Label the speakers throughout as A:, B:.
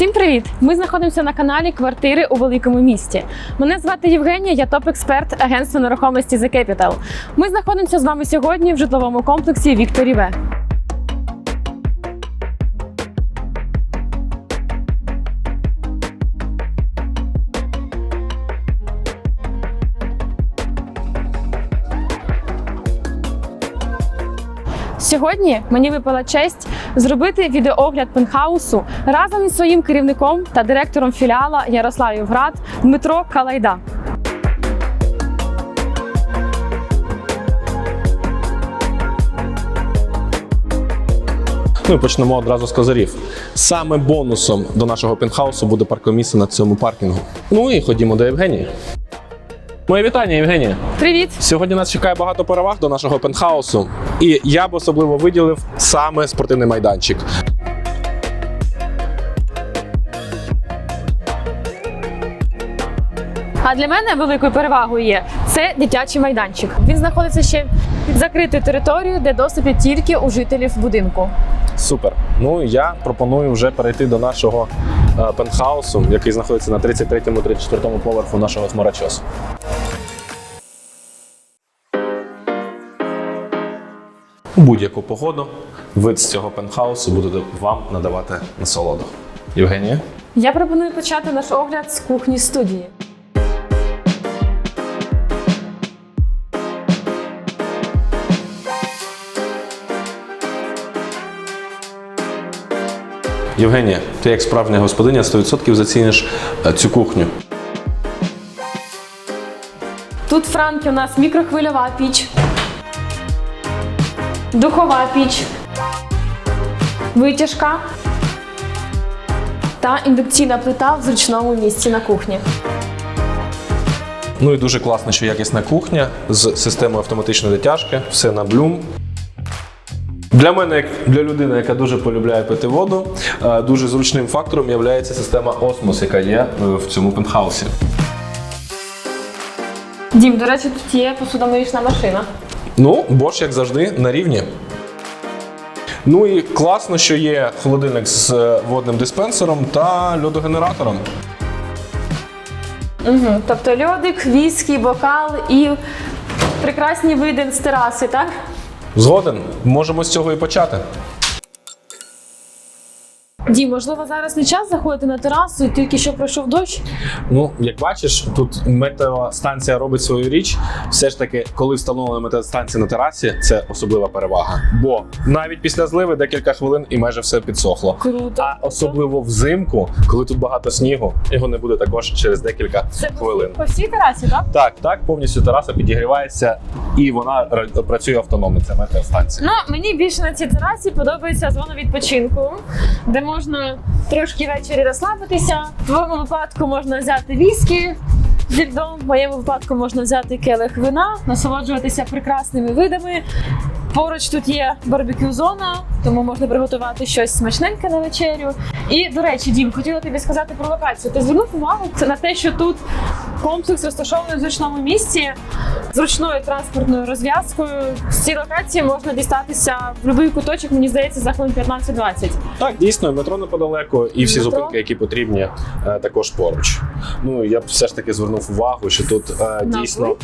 A: Всім привіт! Ми знаходимося на каналі Квартири у великому місті. Мене звати Євгенія, я топ-експерт агентства нерухомості The Capital. Ми знаходимося з вами сьогодні в житловому комплексі Вікторі Сьогодні мені випала честь зробити відеоогляд пентхаусу разом із своїм керівником та директором філіала Ярославівград Дмитро Калайда.
B: Ну і почнемо одразу з козирів. Саме бонусом до нашого пентхаусу буде паркомісце на цьому паркінгу. Ну і ходімо до Євгенії. Моє вітання, Євгенія.
A: Привіт!
B: Сьогодні нас чекає багато переваг до нашого пентхаусу, і я б особливо виділив саме спортивний майданчик.
A: А для мене великою перевагою є це дитячий майданчик. Він знаходиться ще під закритою територією, де доступ є тільки у жителів будинку.
B: Супер. Ну я пропоную вже перейти до нашого пентхаусу, який знаходиться на 33-34 поверху нашого хмарочосу. У будь-яку погоду вид з цього пентхаусу буде вам надавати насолоду. Євгенія?
A: Я пропоную почати наш огляд з кухні студії.
B: Євгенія, ти як справжня господиня 100% заціниш е, цю кухню.
A: Тут в Франкі у нас мікрохвильова піч, духова піч, витяжка та індукційна плита в зручному місці на кухні.
B: Ну і дуже класно, що якісна кухня з системою автоматичної дотяжки, все на блюм. Для мене, як для людини, яка дуже полюбляє пити воду, е, дуже зручним фактором є система Осмос, яка є е, в цьому пентхаусі.
A: Дім, до речі, тут є посудомиїчна машина.
B: Ну, Bosch, як завжди, на рівні. Ну і класно, що є холодильник з е, водним диспенсером та льодогенератором.
A: Угу. Тобто льодик, віскі, бокал і прекрасні види з тераси, так?
B: Згоден, можемо з цього і почати.
A: Дім, можливо, зараз не час заходити на терасу, тільки що пройшов дощ.
B: Ну, як бачиш, тут метеостанція робить свою річ. Все ж таки, коли встановлена метеостанція на терасі, це особлива перевага. Бо навіть після зливи декілька хвилин і майже все підсохло.
A: Круто.
B: А особливо взимку, коли тут багато снігу, його не буде також через декілька
A: Це
B: хвилин.
A: по всій терасі, так?
B: Так, так, повністю тераса підігрівається і вона ра- працює автономно. Це метеостанція.
A: Ну, мені більше на цій терасі подобається зона відпочинку, де можна трошки ввечері розслабитися. В твоєму випадку можна взяти віскі зі льдом, в моєму випадку можна взяти келих вина, насолоджуватися прекрасними видами. Поруч тут є барбекю зона, тому можна приготувати щось смачненьке на вечерю. І до речі, Дім, хотіла тобі сказати про локацію. Ти звернув увагу на те, що тут комплекс розташований в зручному місці, зручною транспортною розв'язкою. З цієї локації можна дістатися в будь-який куточок, мені здається, за хвилин 15-20.
B: Так, дійсно, метро неподалеку, і всі
A: Метро.
B: зупинки, які потрібні, е, також поруч. Ну я б все ж таки звернув увагу, що тут е,
A: На
B: дійсно,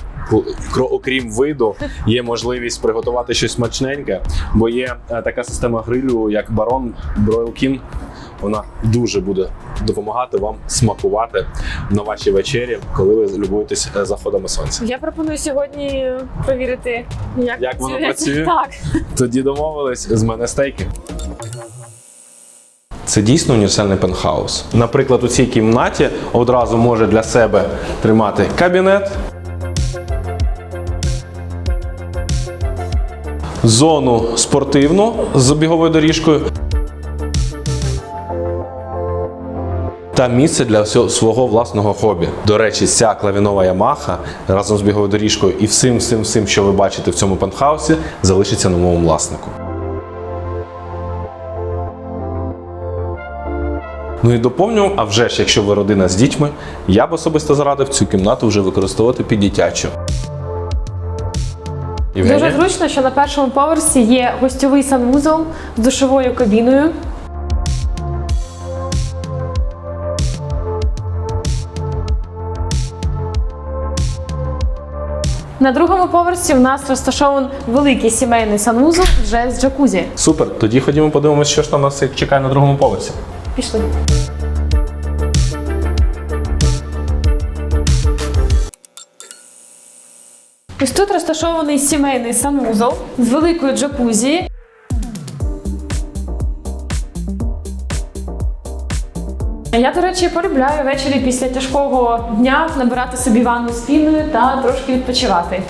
B: окрім виду, є можливість приготувати щось смачненьке, бо є е, така система грилю, як барон King. Вона дуже буде допомагати вам смакувати на вашій вечері, коли ви любуєтесь е, заходами сонця.
A: Я пропоную сьогодні провірити, як,
B: Як воно працює?
A: Так.
B: Тоді домовились з мене стейки. Це дійсно універсальний пентхаус. Наприклад, у цій кімнаті одразу може для себе тримати кабінет, зону спортивну з біговою доріжкою. Та місце для свого власного хобі. До речі, ця клавінова Ямаха разом з біговою доріжкою і всім, всім, всім, що ви бачите в цьому пентхаусі, залишиться новому власнику. Ну і доповню, а вже ж, якщо ви родина з дітьми, я б особисто зарадив цю кімнату вже використовувати під дитячу.
A: Дуже зручно, що на першому поверсі є гостьовий санвузол з душовою кабіною. На другому поверсі у нас розташований великий сімейний санвузол вже з джакузі.
B: Супер. Тоді ходімо подивимося, що ж там нас чекає на другому поверсі.
A: Пішли. Ось тут розташований сімейний санвузол з великою джакузі. Я, до речі, полюбляю ввечері після тяжкого дня набирати собі ванну з піною та трошки відпочивати.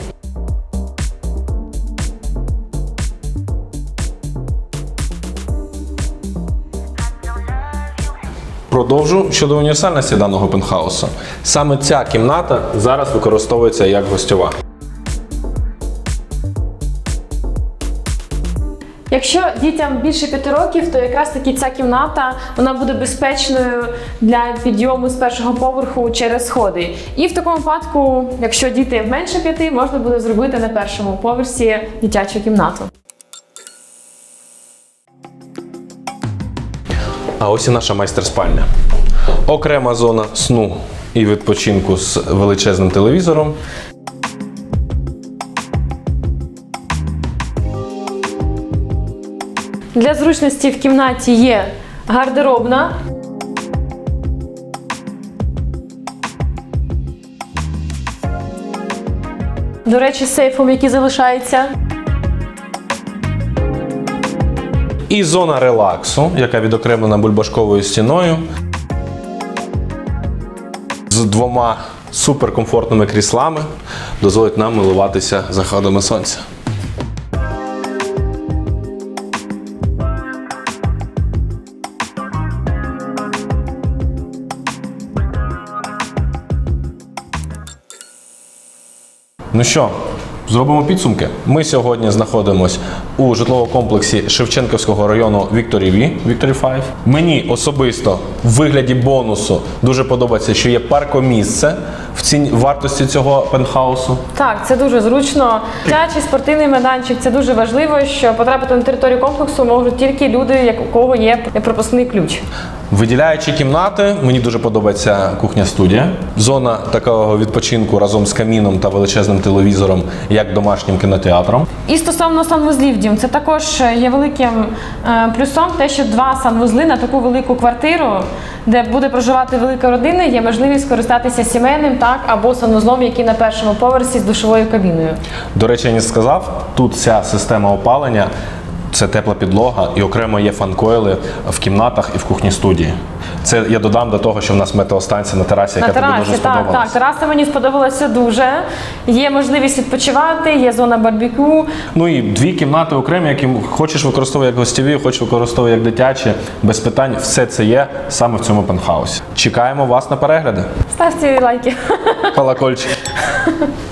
B: Продовжу щодо універсальності даного пентхаусу. Саме ця кімната зараз використовується як гостьова.
A: Якщо дітям більше п'яти років, то якраз таки ця кімната вона буде безпечною для підйому з першого поверху через сходи. І в такому випадку, якщо діти менше п'яти, можна буде зробити на першому поверсі дитячу кімнату.
B: А ось і наша майстер-спальня. Окрема зона сну і відпочинку з величезним телевізором.
A: Для зручності в кімнаті є гардеробна. До речі, сейфом, який залишається.
B: І зона релаксу, яка відокремлена бульбашковою стіною. З двома суперкомфортними кріслами дозволить нам милуватися заходами сонця. Ну що, зробимо підсумки. Ми сьогодні знаходимося у житловому комплексі Шевченківського району Вікторі Ві, Вікторі 5. Мені особисто в вигляді бонусу дуже подобається, що є паркомісце в ціні вартості цього пентхаусу.
A: Так, це дуже зручно. Дитячий спортивний майданчик це дуже важливо, що потрапити на територію комплексу можуть тільки люди, як у кого є пропускний ключ.
B: Виділяючи кімнати, мені дуже подобається кухня-студія. Зона такого відпочинку разом з каміном та величезним телевізором, як домашнім кінотеатром.
A: І стосовно санвузлів, Дім, це також є великим е, плюсом те, що два санвузли на таку велику квартиру, де буде проживати велика родина, є можливість скористатися сімейним так або санузлом, який на першому поверсі з душовою кабіною.
B: До речі, я не сказав, тут вся система опалення. Це тепла підлога і окремо є фанкойли в кімнатах і в кухні студії. Це я додам до того, що в нас метеостанція на терасі,
A: На
B: яка тобі
A: терасі,
B: дуже
A: так,
B: сподобалась.
A: так. Тераса мені сподобалася дуже. Є можливість відпочивати, є зона барбекю.
B: Ну і дві кімнати окремі, які хочеш використовувати як гостєві, хочеш використовувати як дитячі, без питань. Все це є саме в цьому пентхаусі. Чекаємо вас на перегляди.
A: Ставте лайки.
B: Колокольчик.